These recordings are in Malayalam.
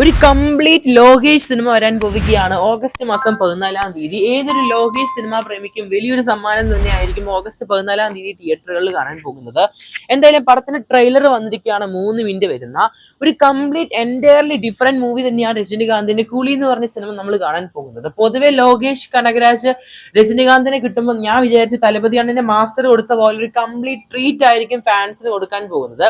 ഒരു കംപ്ലീറ്റ് ലോകേഷ് സിനിമ വരാൻ പോവുകയാണ്. ഓഗസ്റ്റ് മാസം പതിനാലാം തീയതി. ഏതൊരു ലോകേഷ് സിനിമ പ്രേമിക്കും വലിയൊരു സമ്മാനം തന്നെയായിരിക്കും ഓഗസ്റ്റ് പതിനാലാം തീയതി തിയേറ്ററുകളിൽ കാണാൻ പോകുന്നത്. എന്തായാലും പടത്തിന്റെ ട്രെയിലർ വന്നിരിക്കുകയാണ്. മൂന്ന് മിനിറ്റ് വരുന്ന ഒരു കംപ്ലീറ്റ് എന്റയർലി ഡിഫറെന്റ് മൂവി തന്നെയാണ് രജനികാന്തിന്റെ കുളി എന്ന് പറഞ്ഞ സിനിമ നമ്മൾ കാണാൻ പോകുന്നത്. പൊതുവെ ലോകേഷ് കനകരാജ് രജനികാന്തിനെ കിട്ടുമ്പോൾ ഞാൻ വിചാരിച്ചു തലപതി അണ്ണന്റെ മാസ്റ്റർ കൊടുത്ത പോലെ ഒരു കംപ്ലീറ്റ് ട്രീറ്റ് ആയിരിക്കും ഫാൻസിന് കൊടുക്കാൻ പോകുന്നത്.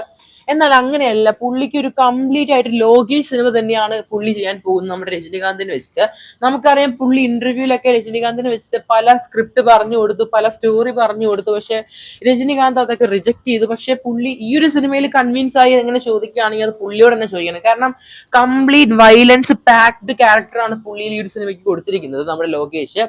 എന്നാൽ അങ്ങനെയല്ല പുള്ളിക്ക് ഒരു കംപ്ലീറ്റ് ആയിട്ട് ലോകേഷ് സിനിമ തന്നെയാണ് പുള്ളി ചെയ്യാൻ പോകുന്നത് നമ്മുടെ രജനികാന്തിനെ വെച്ചിട്ട്. നമുക്കറിയാം പുള്ളി ഇന്റർവ്യൂലൊക്കെ രജനികാന്തിനെ വെച്ചിട്ട് പല സ്ക്രിപ്റ്റ് പറഞ്ഞു കൊടുത്തു പല സ്റ്റോറി പറഞ്ഞു കൊടുത്തു. പക്ഷെ രജനികാന്ത് അതൊക്കെ റിജക്ട് ചെയ്തു. പക്ഷെ പുള്ളി ഈ ഒരു സിനിമയിൽ കൺവിൻസ് ആയി എങ്ങനെ ചോദിക്കുകയാണെങ്കിൽ അത് പുള്ളിയോട് തന്നെ ചോദിക്കണം. കാരണം കംപ്ലീറ്റ് വയലൻസ് പാക്ഡ് ക്യാരക്ടറാണ് പുള്ളിയിൽ ഈ ഒരു സിനിമയ്ക്ക് കൊടുത്തിരിക്കുന്നത് നമ്മുടെ ലോകേഷ്.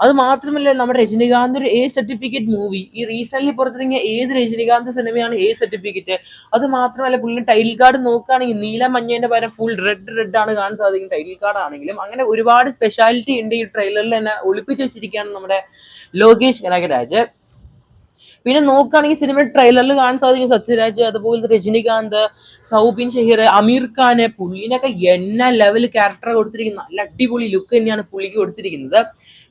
അത് മാത്രമല്ല നമ്മുടെ രജനികാന്ത് ഒരു എ സർട്ടിഫിക്കറ്റ് മൂവി ഈ റീസെന്റ് പുറത്തിറങ്ങിയ ഏത് രജനികാന്ത് സിനിമയാണ് എ സർട്ടിഫിക്കറ്റ് അത് മാത്രമല്ല പുള്ളിയുടെ ടൈറ്റിൽ കാർഡ് നോക്കുകയാണെങ്കിൽ നീല മഞ്ഞേന്റെ പകരം ഫുൾ റെഡ് റെഡ് ആണ് കാണാൻ സാധിക്കും ടൈറ്റിൽ കാർഡ് ആണെങ്കിലും. അങ്ങനെ ഒരുപാട് സ്പെഷ്യാലിറ്റി ഉണ്ട് ഈ ട്രെയിലറിൽ തന്നെ ഒളിപ്പിച്ചു വെച്ചിരിക്കുകയാണ് നമ്മുടെ ലോകേഷ് കനകരാജ് പിന്നെ നോക്കുകയാണെങ്കിൽ സിനിമ ട്രെയിലറിൽ കാണാൻ സാധിക്കും സത്യരാജ് അതുപോലെ രജനികാന്ത് സൗബിൻ ഷഹീർ അമീർ ഖാന് പുള്ളിനൊക്കെ എന്ന ലെവൽ ക്യാരക്ടർ കൊടുത്തിരിക്കുന്നത് നല്ല അടിപൊളി ലുക്ക് തന്നെയാണ് പുള്ളിക്ക് കൊടുത്തിരിക്കുന്നത്.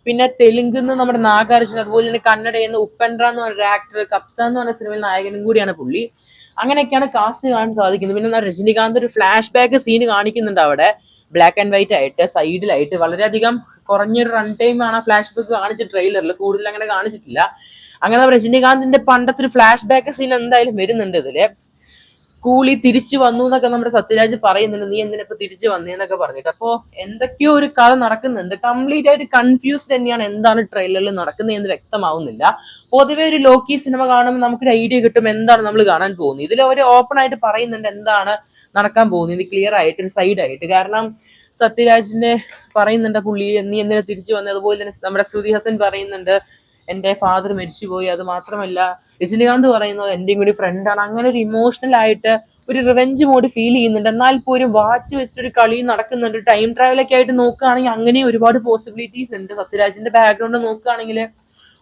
പിന്നെ തെലുങ്കിൽ നിന്ന് നമ്മുടെ നാഗാർജുന അതുപോലെ തന്നെ കന്നഡയിൽ നിന്ന് ഉപ്പൻഡ്ര എന്ന് പറഞ്ഞ ആക്ടർ കപ്സ എന്ന് പറഞ്ഞ സിനിമയിൽ നായകനും കൂടിയാണ് പുള്ളി. അങ്ങനെയൊക്കെയാണ് കാസ്റ്റ് കാണാൻ സാധിക്കുന്നത്. പിന്നെ രജനികാന്ത് ഒരു ഫ്ലാഷ് ബാക്ക് സീൻ കാണിക്കുന്നുണ്ട് അവിടെ. ബ്ലാക്ക് ആൻഡ് വൈറ്റ് ആയിട്ട് സൈഡിലായിട്ട് വളരെയധികം കുറഞ്ഞൊരു റൺ ടൈം ആണ് ഫ്ലാഷ് ബാക്ക് കാണിച്ച ട്രെയിലറിൽ കൂടുതൽ അങ്ങനെ കാണിച്ചിട്ടില്ല. അങ്ങനെ രജനീകാന്തിന്റെ പണ്ടത്തെ ഒരു ഫ്ലാഷ് ബാക്ക് സീൻ എന്തായാലും വരുന്നുണ്ട് ഇതിൽ. കൂളി തിരിച്ചു വന്നു എന്നൊക്കെ നമ്മുടെ സത്യരാജ് പറയുന്നുണ്ട്. നീ എന്തിനെ ഇപ്പൊ തിരിച്ചു വന്നേന്നൊക്കെ പറഞ്ഞിട്ട്. അപ്പോ എന്തൊക്കെയോ ഒരു കഥ നടക്കുന്നുണ്ട്. കംപ്ലീറ്റ് ആയിട്ട് കൺഫ്യൂസ്ഡ് തന്നെയാണ് എന്താണ് ട്രെയിലറിൽ നടക്കുന്നത് എന്ന് വ്യക്തമാവുന്നില്ല. പൊതുവെ ഒരു ലോക്കി സിനിമ കാണുമ്പോൾ നമുക്കൊരു ഐഡിയ കിട്ടും എന്താണ് നമ്മൾ കാണാൻ പോകുന്നത്. ഇതിൽ അവർ ഓപ്പൺ ആയിട്ട് പറയുന്നുണ്ട് എന്താണ് നടക്കാൻ പോകുന്നത്. ഇത് ക്ലിയർ ആയിട്ട് ഒരു സൈഡ് ആയിട്ട്. കാരണം സത്യരാജിന്റെ പറയുന്നുണ്ട് പുള്ളി നീ എന്തിനാ തിരിച്ചു വന്നത് അതുപോലെ തന്നെ നമ്മുടെ ശ്രുതി ഹസൻ പറയുന്നുണ്ട് എന്റെ ഫാദർ മരിച്ചുപോയി. അത് മാത്രമല്ല രജനികാന്ത് പറയുന്നത് എന്റെയും കൂടി ഫ്രണ്ടാണ് അങ്ങനെ ഒരു ഇമോഷണൽ ആയിട്ട് ഒരു റിവെഞ്ച് മോഡ് ഫീൽ ചെയ്യുന്നുണ്ട്. എന്നാൽ പോലും വാച്ച് വെച്ചിട്ട് ഒരു കളി നടക്കുന്നുണ്ട്. ടൈം ട്രാവലൊക്കെ ആയിട്ട് നോക്കുകയാണെങ്കിൽ അങ്ങനെ ഒരുപാട് പോസിബിലിറ്റീസ് ഉണ്ട്. സത്യരാജിന്റെ ബാക്ക്ഗ്രൗണ്ട് നോക്കുകയാണെങ്കിൽ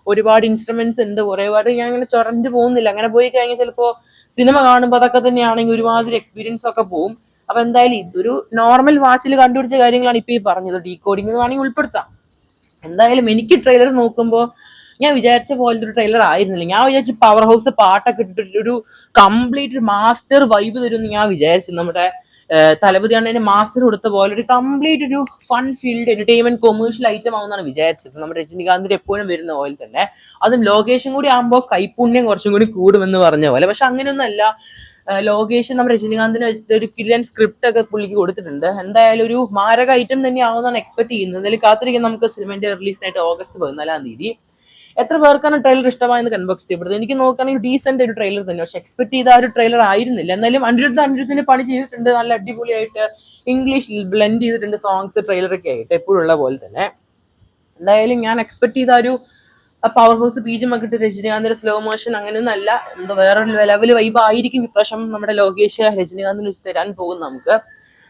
ഒരുപാട് ഇൻസ്ട്രുമെന്റ്സ് ഉണ്ട്. ഒരുപാട് ഞാൻ അങ്ങനെ ചൊറഞ്ഞു പോകുന്നില്ല. അങ്ങനെ പോയി കഴിഞ്ഞാൽ ചിലപ്പോ സിനിമ കാണുമ്പോൾ അതൊക്കെ തന്നെയാണെങ്കിൽ ഒരുമാതിരി എക്സ്പീരിയൻസ് ഒക്കെ പോകും അപ്പൊ എന്തായാലും ഇതൊരു നോർമൽ വാച്ചിൽ കണ്ടുപിടിച്ച കാര്യങ്ങളാണ് ഇപ്പൊ ഈ പറഞ്ഞത്. ഡീ കോഡിംഗ് വേണമെങ്കിൽ ഉൾപ്പെടുത്താം. എന്തായാലും എനിക്ക് ട്രെയിലർ നോക്കുമ്പോൾ ഞാൻ വിചാരിച്ച പോലത്തെ ഒരു ട്രെയിലർ ആയിരുന്നില്ല. ഞാൻ വിചാരിച്ചു പവർ ഹൗസ് പാട്ടൊക്കെ ഇട്ടിട്ട് ഒരു കംപ്ലീറ്റ് മാസ്റ്റർ വൈബ് തരുമെന്ന് ഞാൻ വിചാരിച്ചു. നമ്മുടെ തലപതിയാണ് തലപതി അണ്ണന് മാസ്റ്റർ കൊടുത്ത പോലെ ഒരു കംപ്ലീറ്റ് ഒരു fun filled entertainment commercial item ആവുമെന്നാണ് വിചാരിച്ചത്. നമ്മുടെ രജനികാന്തിന്റെ എപ്പോഴും വരുന്ന പോലെ തന്നെ. അതും ലോകേഷും കൂടി ആകുമ്പോൾ കൈപ്പുണ്യം കുറച്ചും കൂടി കൂടുമെന്ന് പറഞ്ഞ പോലെ. പക്ഷെ അങ്ങനെയൊന്നല്ല ലോകേഷ് നമ്മുടെ രജനികാന്തിനെ വെച്ചിട്ട് ഒരു കിരൺ സ്ക്രിപ്റ്റ് ഒക്കെ പുള്ളിക്ക് കൊടുത്തിട്ടുണ്ട്. എന്തായാലും ഒരു മാരക ഐറ്റം തന്നെ ആവുമെന്നാണ് എക്സ്പെക്ട് ചെയ്യുന്നത്. അതിൽ കാത്തിരിക്കും. നമുക്ക് സിനിമന്റെ റിലീസിനായിട്ട് ഓഗസ്റ്റ് പതിനാലാം തീയതി. എത്ര പേർക്കാണ് ട്രെയിലർ ഇഷ്ടമായെന്ന് കൺബോക്സ് ചെയ്യപ്പെടുന്നത്? എനിക്ക് നോക്കുകയാണെങ്കിൽ ഡീസെന്റ് ഒരു ട്രെയിലർ തന്നെ. പക്ഷെ എക്സ്പെക്ട് ചെയ്ത ഒരു ട്രെയിലർ ആയിരുന്നില്ല. എന്നാലും അനിരുദ്ധ അനിരുദ്ധിന് പണി ചെയ്തിട്ടുണ്ട്. നല്ല അടിപൊളിയായിട്ട് ഇംഗ്ലീഷ് ബ്ലെൻഡ് ചെയ്തിട്ടുണ്ട് സോങ്സ് ട്രെയിലറൊക്കെ ആയിട്ട്. എപ്പോഴും ഉള്ള പോലെ തന്നെ. എന്തായാലും ഞാൻ എക്സ്പെക്ട് ചെയ്ത ഒരു പവർ ഹൗസ് ബീജം ഒക്കെ ഇട്ട് രജനീകാന്തിന്റെ സ്ലോ മോഷൻ അങ്ങനെയൊന്നും അല്ല. എന്തോ വേറൊരു ലെവൽ വൈബ് ആയിരിക്കും ഇപ്രാവശ്യം നമ്മുടെ ലോകേഷ് രജനീകാന്തിന് വെച്ച് തരാൻ പോകും നമുക്ക്.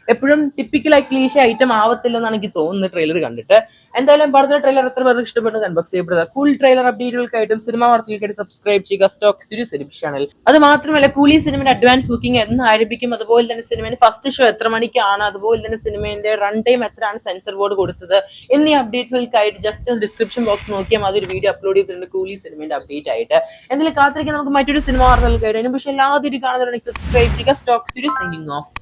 എപ്പോഴും ടിപ്പിക്കൽ ആയി ക്ലീശ ഐറ്റം ആവത്തില്ലെന്നാണ് എനിക്ക് തോന്നുന്നത് ട്രെയിലർ കണ്ടിട്ട്. എന്തായാലും പറഞ്ഞ ട്രെയിലർ എത്ര പേർക്ക് ഇഷ്ടപ്പെടുന്നത് കൺബോക്സ് ചെയ്യപ്പെടുക. കൂൾ ട്രെയിലർ അപ്ഡേറ്റുകൾക്കായിട്ടും സിനിമ വാർത്തകൾക്കായിട്ട് സബ്സ്ക്രൈബ് ചെയ്യുക. സ്റ്റോക്ക് സീരീസ് എഡിറ്റ് ചാനൽ അത് മാത്രമല്ല കൂലി സിനിമയുടെ അഡ്വാൻസ് ബുക്കിംഗ് എന്ന് ആരംഭിക്കും. അതുപോലെ തന്നെ സിനിമയുടെ ഫസ്റ്റ് ഷോ എത്ര മണിക്കാണ്? അതുപോലെ തന്നെ സിനിമയുടെ റൺ ടൈം എത്രയാണ് സെൻസർ ബോർഡ് കൊടുത്തത്? എന്നീ അപ്ഡേറ്റുകൾക്കായിട്ട് ജസ്റ്റ് ഡിസ്ക്രിപ്ഷൻ ബോക്സ് നോക്കിയാൽ അതൊരു വീഡിയോ അപ്ലോഡ് ചെയ്തിട്ടുണ്ട് കൂലി സിനിമയുടെ അപ്ഡേറ്റ് ആയിട്ട്. എന്തെങ്കിലും കാത്തിരിക്കാൻ നമുക്ക് മറ്റൊരു സിനിമ വാർത്തകൾക്കായിട്ട് പക്ഷേ എല്ലാവരും കാണുന്നവരാണെങ്കിൽ സബ്സ്ക്രൈബ് ചെയ്യുക. Stock series of